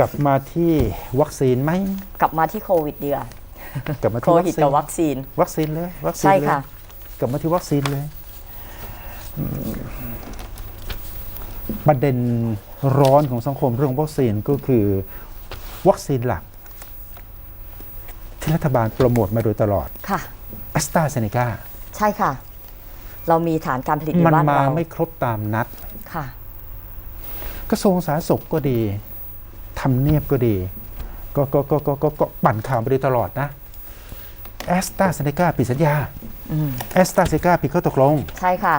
กลับมาที่วัคซีนไหมกลับมาที่โควิดเดียวากลับมาโคที่วัวิดคซีนกับวัคซีน วัคซีนเลยวัคซีนใช่เลยค่ะ กลับมาที่วัคซีนเลยอืมประเด็นร้อนของสังคมเรื่องวัคซีนก็คือวัคซีนหลัก ที่รัฐบาลโปรโมทมาโดยตลอดค่ะ แอสตราเซเนกาใช่ค่ะ เรามีฐานการผลิตในมันบ้านมาเราไม่ครบตามนัด ค่ะ กระทรวงสาธารณสุขก็ดี ทำเนียบก็ดีก็ก็ก็ก็ก็ก็ปั่นข่าวมาโดยตลอดนะแอสตราเซเนกาปิดสัญญาอืมแอสตราเซเนกาผิดข้อตกลง ใช่ค่ะ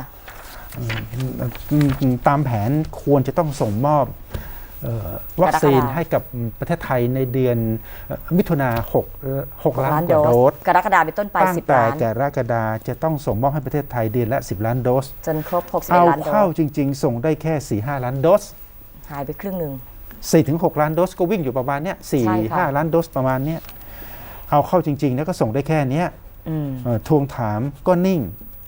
อืมตามแผนควรจะต้องส่งมอบเอ่อวัคซีนกรกฎาให้กับประเทศไทยในเดือนเอ่อมิถุนาหกเอ่อหกล้านล้านกว่าโดโดสสกรกฎาคมเป็นต้นไปตั้ง10แต่ล้านกรกฎาจะต้องส่งมอบให้ประเทศไทยเดือนละ 10 ล้านโดส จนครบเอา61 ล้านโดเข้าสจริง ๆ ส่งได้แค่ 4 5 ล้านโดส หายไปครึ่งหนึ่ง 4ถึง6ล้านโดสก็วิ่งอยู่ประมาณเนี้ยใช่ค่ะ4 5ล้านโดสประมาณเนี้ยเอาเข้าจริงๆ แล้วก็ส่งได้แค่เนี้ยอืมเอ่อทวงถามก็นิ่ง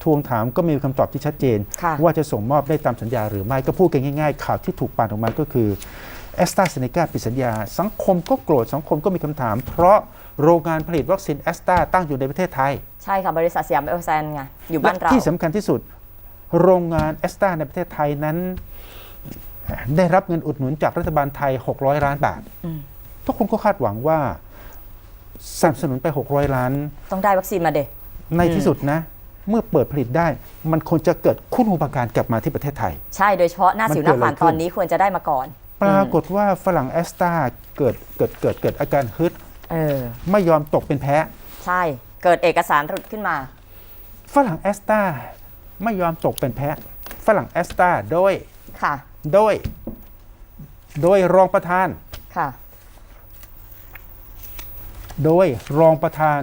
ทวงถามก็ไมมีคำตอบที่ชัดเจนค่ะว่าจะส่งมอบได้ตามสัญญาหรือไม่ก็พูดกันง่ายๆ ข่าวที่ถูกปั่นออกมาก็คือแอสตราเซเนกาปิดสัญญา สังคมก็โกรธสังคมก็มีคำถาม เพราะโรงงานผลิตวัคซีนแอสตราตั้งอยู่ในประเทศไทย ใช่ค่ะ บริษัทสยามเอลแซนไงอยู่และบ้านเราที่สำคัญที่สุด โรงงานแอสตราในประเทศไทยนั้น ได้รับเงินอุดหนุนจากรัฐบาลไทย 600 ล้านบาทอืมทุกคนก็คาดหวังว่าสนับสนุนไป 600 ล้าน ต้องได้วัคซีนมาเด็ในที่สุดนะ เมื่อเปิดผลิตได้ มันควรจะเกิดคุณอุปการกลับมาที่ประเทศไทย ใช่โดยเฉพาะหน้าสิวหมันเกิน้าดอะไรผ่านขึ้นตอนนี้ควรจะได้มาก่อน ปรากฏว่าฝรั่งแอสตราเกิดเกิดเกิดเกิดอาการฮึดเออไม่ยอมตกเป็นแพ้ ใช่เกิดเอกสารหลุดขึ้นมา ฝรั่งแอสตราไม่ยอมตกเป็นแพ้ ฝรั่งแอสตราโดยค่ะ โดย โดยรองประธาน ค่ะ โดยรองประธาน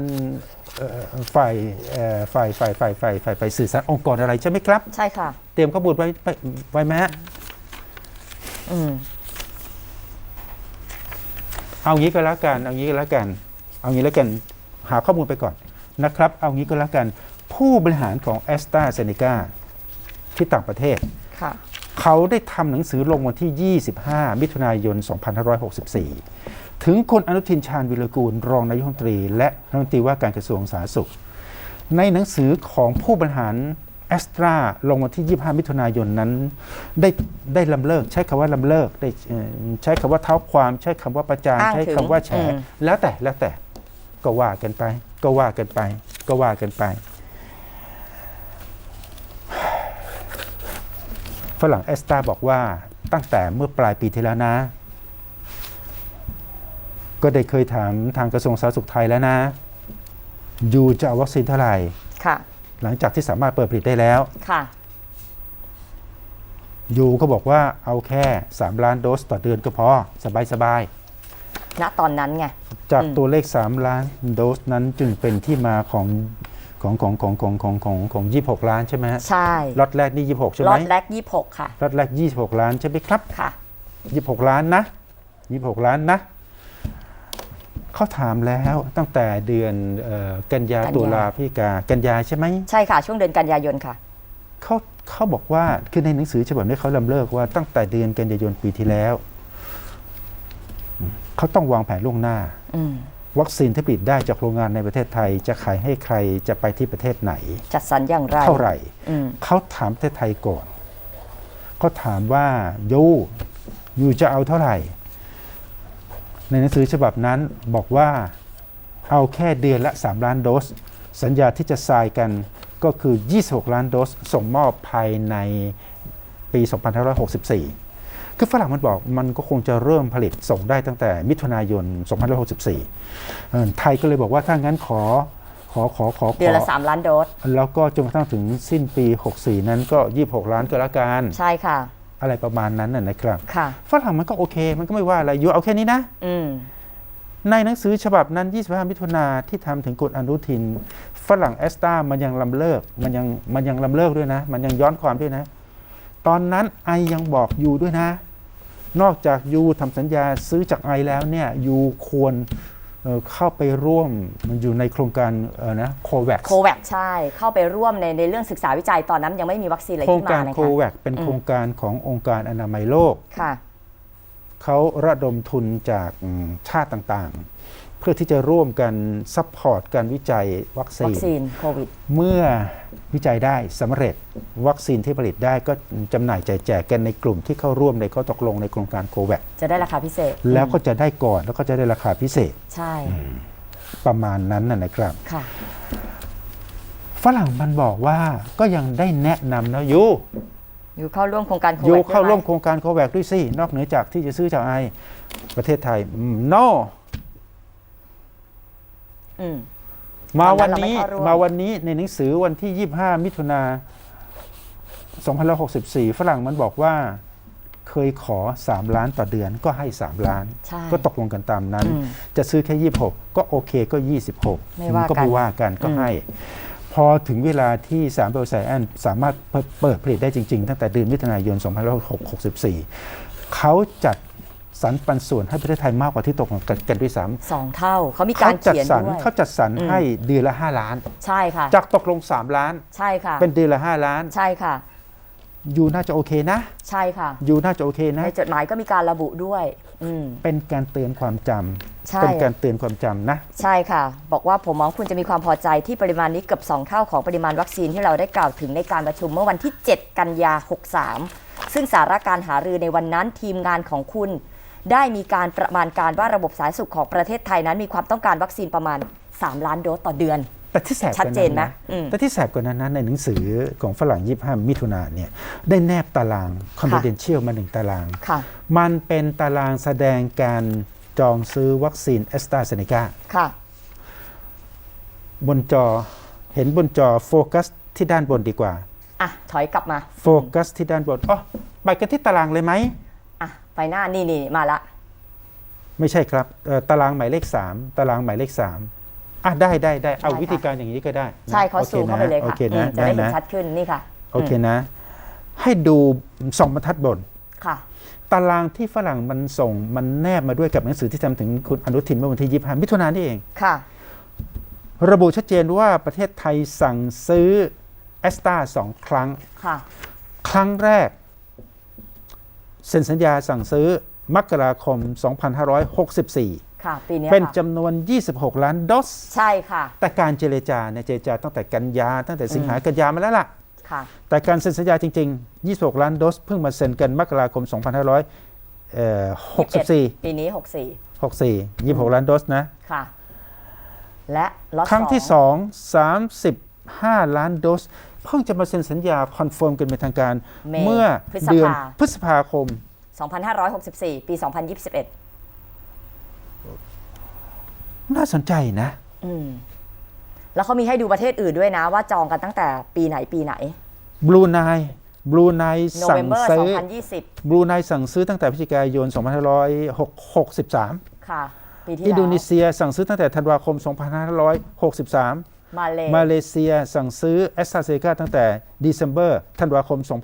เอ่อฝ่ายเอ่อฝ่ายฝ่ายฝ่ายฝ่ายฝ่ายฝ่ายสื่อสารองค์กรอะไรใช่ไหมครับ ใช่ค่ะ เตรียมข้อมูลไว้ไว้ไว้ไหมฮะอืม เอางี้ก็แล้วกัน เอางี้ก็แล้วกัน เอางี้แล้วกัน หาข้อมูลไปก่อนนะครับ เอางี้ก็แล้วกัน ผู้บริหารของแอสตราเซเนกาที่ต่างประเทศ ค่ะ เขาได้ทำหนังสือลงวันที่ 25 มิถุนายน 2564 ถึงคุณอนุทินชาญวิรกูล รองนายกรัฐมนตรี และรัฐมนตรีว่าการกระทรวงสาธารณสุข ในหนังสือของผู้บริหารแอสตราลงวันที่ 25 มิถุนายนนั้น ได้ได้ลำเลิก ใช้คำว่าลำเลิกได้เอ่อใช้คำว่าเท้าความใช้คำว่าประจานอ้างใช้ถึงคำว่าแฉอืมแล้วแต่แล้วแต่ก็ว่ากันไป ก็ว่ากันไป ก็ว่ากันไป ฝรั่งเอสตาบอกว่าตั้งแต่เมื่อปลายปีที่แล้วนะ ก็ได้เคยถามทางกระทรวงสาธารณสุขไทยแล้วนะ ยูจะเอาวัคซีนเท่าไหร่ค่ะ หลังจากที่สามารถเปิดผลิตได้แล้วค่ะยูก็บอกว่าเอาแค่ 3 ล้านโดสต่อเดือนก็พอ สบายสบายณตอนนั้นไงๆจากอืมตัวเลข 3 ล้านโดสนั้นจึงเป็นที่มาของ ของของของของของของของ26ล้านใช่ไหมฮะใช่ล็อตแรกนี่26ใช่ไหล็มอตแรกยี่หกค่ะล็อตแรก26ล้านใช่ไหมครับค่ะยี่หกล้านนะยี่หกล้านนะเขาถามแล้วตั้งแต่เดือนเออกันยากันยาตุลาพฤศจิกากันยาใช่ไหมใช่ค่ะ ช่วงเดือนกันยายนค่ะเขาเขาบอกว่าคือในหนังสือฉบับนี้เขาลำเลิกว่าตั้งแต่เดือนกันยายนปีที่แล้วอืมเขาต้องวางแผนล่วงหน้าอืม วัคซีนที่ผลิตได้จากโรงงานในประเทศไทย จะขายให้ใครจะไปที่ประเทศไหน จัดสรรอย่างไร เท่าไหร่อืมเขาถามประเทศไทยก่อนเขาถามว่ายูยูจะเอาเท่าไหร่ ในหนังสือฉบับนั้นบอกว่าเอาแค่เดือนละ 3 ล้านโดส สัญญาที่จะทรายกันก็คือ 26 ล้านโดส ส่งมอบภายในปี 2564 คือฝรั่งมันบอกมันก็คงจะเริ่มผลิตส่งได้ตั้งแต่มิถุนายน 2564เอ่อไทยก็เลยบอกว่าถ้างั้นขอขอขอขอขเดือนละอสามล้านโดส แล้วก็จนกระทั่งถึงสิ้นปี 64 นั้นก็ 26 ล้านก็แล้วกัน ใช่ค่ะ อะไรประมาณนั้นน่ะนะครับค่ะฝรั่งมันก็โอเค มันก็ไม่ว่าอะไรอยู่เอาแค่นี้นะอืมในหนังสือฉบับนั้น 25 มิถุนาที่ทำถึงกฎอนุทิน ฝรั่งแอสตามันยังลำเลิก มันยังมันยังลำเลิกด้วยนะ มันยังย้อนความด้วยนะ ตอนนั้นไอยังบอกยูด้วยนะ นอกจากยูทำสัญญาซื้อจากไอแล้วเนี่ยยูควรเอ่อเข้าไปร่วมมันอยู่ในโครงการเออนะโควัคโควัคใช่ เข้าไปร่วมในในเรื่องศึกษาวิจัยตอนนั้นยังไม่มีวัคซีนอะไรโครงขึ้นกามารเลยโคค่ะวัคเป็นโครงการขององค์การอนามัยโลกค่ะเขาระดมทุนจากอืมชาติต่างๆ เพื่อที่จะร่วมกันซัพพอร์ตการวิจัยวัคซีวัคนซีนโควิด เมื่อวิจัยได้สำเร็จวัคซีนที่ผลิตได้ก็จำหน่ายแจกแจกกันในกลุ่มที่เข้าร่วมในข้อตกลงในโครงการโควัคจะได้ราคาพิเศษแล้วก็จะได้ก่อนแล้วก็จะได้ราคาพิเศษใช่ประมาณนั้นนะนะครับ ค่ะ ฝรั่งมันบอกว่าก็ยังได้แนะนำนะยูอยู่เข้าร่วมโครงการโคยูวิดเข้าร่วมโครงการโควัคด้วยสินอกเหนือจากที่จะซื้อจากไอประเทศไทยอืม no อืม มาตอนนั้วันนเราไม่นี้เข้าร่วม มาวันนี้ในหนังสือวันที่ 25 มิถุนา2564 ฝรั่งมันบอกว่าเคยขอ 3 ล้านต่อเดือนก็ให้ 3 ล้าน ใช่ ก็ตกลงกันตามนั้น อืมจะซื้อแค่26ก็โอเคก็26ไม่ว่าก็กันไม่ว่ากันก็อืม ให้ พอถึงเวลาที่3เบลไซแอนสามารถเปิดเปิดผลิตได้จริง ๆ ตั้งแต่เดือนมิถุนายน 2564 เขาจัด สรรปันส่วนให้ประเทศไทยมากกว่าที่ตกลงกันกันด้วยซ้ำสองเท่าเขามีเขาการจัดเขียนสรรด้วยเขาจัดสรรอืมให้เดือนละ 5 ล้าน ใช่ค่ะ จากตกลง 3 ล้าน ใช่ค่ะ เป็นเดือนละ 5 ล้าน ใช่ค่ะยูน่าจะโอเคนะ ใช่ค่ะยูน่าจะโอเคนะในจดหมายก็มีการระบุด้วยอืมเป็นการเตือนความจำใช่เป็นการเตือนความจำนะ ใช่ค่ะ บอกว่าผมมองคุณจะมีความพอใจที่ปริมาณนี้เกือบ2เท่าของปริมาณวัคซีนที่เราได้กล่าวถึงในการประชุมเมื่อวันที่ 7 กันยา 63 ซึ่งสาระการหารือในวันนั้นทีมงานของคุณ ได้มีการประมาณการว่าระบบสาธารณสุขของประเทศไทยนั้น มีความต้องการวัคซีนประมาณ 3 ล้านโดสต่อเดือน แต่ที่แสบกชัดว่าเจนั้นนนะนะอืมแต่ที่แสบกว่านั้นนะในหนังสือของฝรั่ง 25 มิถุนาเนี่ยได้แนบตาราง confidential มาหนึ่งตารางค่ะมันเป็นตารางแสดงการจองซื้อวัคซีนแอสตราเซเนกาค่ะบนจอเห็นบนจอโฟกัสที่ด้านบนดีกว่า อะ ถอยกลับมา โฟกัสที่ด้านบนอ๋อไปกันที่ตารางเลยไหมอะไป หน้านี่นี่มาละ ไม่ใช่ครับเอ่อตารางหมายเลข 3 ตารางหมายเลข3อะได้ได้ได้เอาได้ค่ะวิธีการอย่างนี้ก็ได้นะใช่เขาโอซูมเข้าไปเลยโอค่ะเคอืนะมจะได้เห็นนะชัดขึ้นนี่ค่ะ โอเคนะ ให้ดูสองบรรทัดบนค่ะตารางที่ฝรั่งมันส่งมันแนบมาด้วยกับหนังสือที่ทำถึงคุณอนุทินเมื่อวันที่ 25 มิถุนายนนี่เองค่ะ ระบุชัดเจนว่าประเทศไทยสั่งซื้อแอสตราสองครั้งค่ะครั้งแรก เซ็นสัญญาสั่งซื้อมกราคม 2564 ค่ะ ปีเนี้ยเป็นค่ะจำนวน 26 ล้านโดส ใช่ค่ะ แต่การเจรจาเนี่ยเจรจาตั้งแต่กันยา ตั้งแต่สิงหากันยามาแล้วล่ะ ค่ะ แต่การเซ็นสัญญาจริง ๆ 26 ล้านโดส เพิ่งมาเซ็นกันมกราคม 2564 ปีนี้ 64 26 ล้านโดสนะ64ค่ะ และล็อตครั้งที่สอ ง2 35ล้านโดส เพิ่งจะมาเซ็นสัญญาคอนเฟิร์มกันเป็นทางการเมษเมื่อพฤษเดือนภาพฤษภาคม 2564 ปี 2021 น่าสนใจนะอืมแล้วเขามีให้ดูประเทศอื่นด้วยนะ ว่าจองกันตั้งแต่ปีไหนปีไหนบลูไนบลูไนโนสั่เวงม ber ซื้อ2020บลูไนสั่งซื้อตั้งแต่พฤศจิกายน 2563 ค่ะ ปีที่อินโดแล้วนีเซียสั่งซื้อตั้งแต่ธันวาคม 2563 มาเลมาเลเซียสั่งซื้อแอสตราเซเนกาตั้งแต่เดซ ember ธันวาคมสอง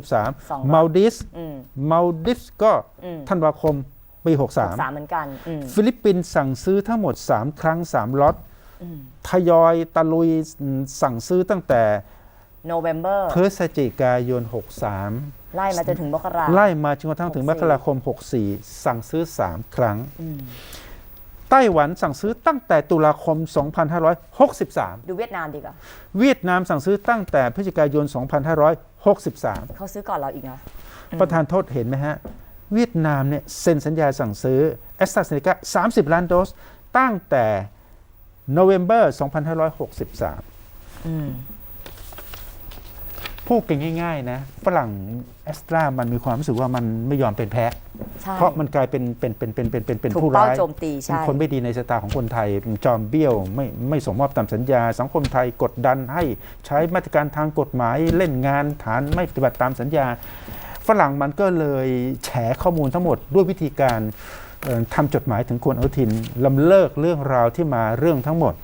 2563มาลดิฟส์อืมมาลดิฟส์ก็อืมธันวาคมปีสามเหมือนกันอืม63ฟิลิปปินส์สั่งซื้อทั้งหมด 3 ครั้ง 3ล็อตทยอยตะลุยสั่งซื้อตั้งแต่โนเวม ber พฤศจิกายน 63 ไล่มาจนถึงมกราไล่มาจนกระทั่งถึง64มกราคม 64 สั่งซื้อ 3 ครั้งอืม ไต้หวันสั่งซื้อตั้งแต่ตุลาคม 2563 ดูเวียดนามดีกว่า เวียดนามสั่งซื้อตั้งแต่พฤศจิกายน 2563 เขาซื้อก่อนเราอีกนะ ประธานโทษเห็นไหมฮะ เวียดนามเนี่ยเซ็นสัญญาสั่งซื้อแอสตราเซเนกา30 ล้านโดส ตั้งแต่โนเวม ber 2563อืม พูดกันง่ายๆนะฝรั่งแอสตรามันมีความรู้สึกว่ามันไม่ยอมเป็นแพ้ใช่ เพราะมันกลายเป็นเป็นเป็นเป็นเป็นเป็นเป็นถูกผู้เป้าร้ายโจมตีเป็นใช่คนไม่ดีในสายตาของคนไทยเป็นจอมเบี้ยวไม่ไม่สมมอบตามสัญญา สังคมไทยกดดันให้ใช้มาตรการทางกฎหมายเล่นงานฐานไม่ปฏิบัติตามสัญญา ฝรั่งมันก็เลยแฉข้อมูลทั้งหมดด้วยวิธีการเอ่อทำจดหมายถึงคุณอนุทินลำเลิกเรื่องราวที่มาเรื่องทั้งหมด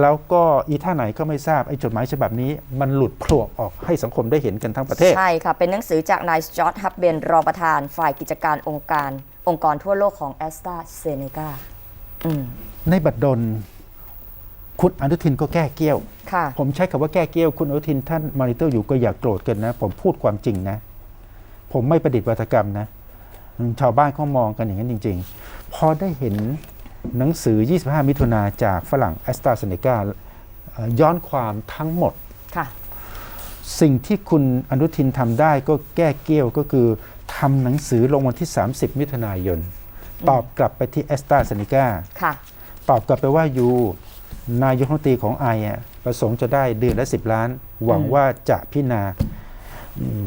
แล้วก็อีท่าไหนก็ไม่ทราบไอ้จดหมายฉบับนี้ มันหลุดโผล่ออกให้สังคมได้เห็นกันทั้งประเทศ ใช่ค่ะ เป็นหนังสือจากนายจอร์ดฮับเบนรองประธานฝ่ายกิจการองค์การ องค์กรทั่วโลกของแอสตราเซเนกาอืมในบัดดลคุณอนุทินก็แก้เกี้ยวค่ะผมใช้คำว่าแก้เกี้ยว คุณอนุทินท่านมอนิเตอร์อยู่ก็อย่าโกรธกันนะ ผมพูดความจริงนะ ผมไม่ประดิษฐ์วัฒกรรมนะ ชาวบ้านเขามองกันอย่างนั้นจริง ๆ พอได้เห็น หนังสือ 25 มิถุนาจากฝรั่งแอสตราเซเนกาย้อนความทั้งหมดค่ะสิ่งที่คุณอนุทินทำได้ก็แก้เกี้ยวก็คือทำหนังสือลงวันที่ 30 มิถุนายน ตอบกลับไปที่แอสตราเซเนกาค่ะตอบกลับไปว่ายูนายกรัฐมนตรีของไออะประสงค์จะได้เดือนละ 10 ล้าน หวังอืมว่าจะพิจารณาอืม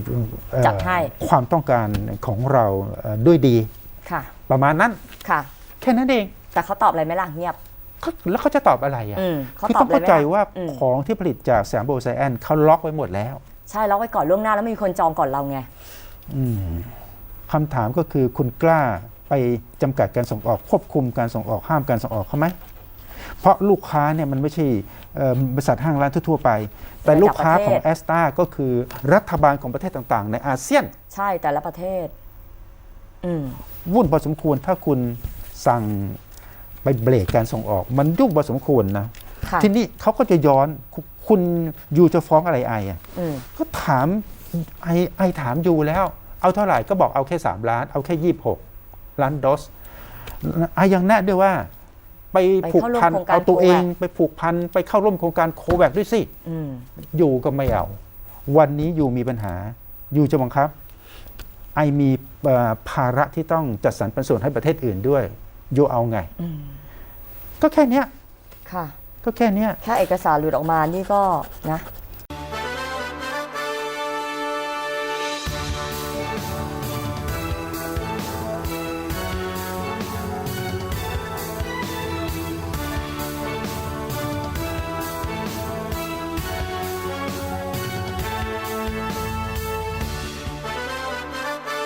เอ่อจัดให้ความต้องการของเราเอ่อด้วยดีค่ะประมาณนั้นค่ะแค่นั้นเอง แต่เขาตอบอะไรไหมล่ะเงียบเขาแล้วเขาจะตอบอะไรอะอืมเขาคือตอต้บองอะไรเข้าไหมใจล่ะว่าอืม ของที่ผลิตจากแสมโบไซแอนเขาล็อกไว้หมดแล้ว ใช่ล็อกไว้ก่อนล่วงหน้าแล้วไม่มีคนจองก่อนเราไงอืมคำถามก็คือคุณกล้าไปจำกัดการส่งออกควบคุมการส่งออกห้ามการส่งออกเขาไหมเพราะลูกค้าเนี่ยมันไม่ใช่เอ่อบริษัทห้างร้านทั่วๆไป แต่ลูกค้าของแอสตาก็คือรัฐบาลของประเทศต่างๆ ในอาเซียน ใช่แต่ละประเทศ อืม วุ่นพอสมควรถ้าคุณสั่ง ไปเบรกการส่งออกมันยุ่งพอสมควรนะค่ะทีนี้เขาก็จะย้อนคุคุณยูจะฟ้องอะไรไออะอืมก็ถามไอไอถามยูแล้ว เอาเท่าไหร่ก็บอกเอาแค่3ล้าน เอาแค่ยี่หกล้านโดสไอยังแนะด้วยว่า ไปไปผูกเข้าร่วมพันโครงการเอาตัวเอง COVAX ไปผูกพันไปเข้าร่วมโครงการโคแวคด้วยสิอืมยูก็ไม่เอาวันนี้ยูมีปัญหายูจะบังคับ ไอมีเอ่อภาระที่ต้องจัดสรรปันส่วนให้ประเทศอื่นด้วย ยูเอาไงอืมก็แค่เนี้ยค่ะ ก็แค่เนี้ย แค่เอกสารหลุดออกมานี่ก็นะ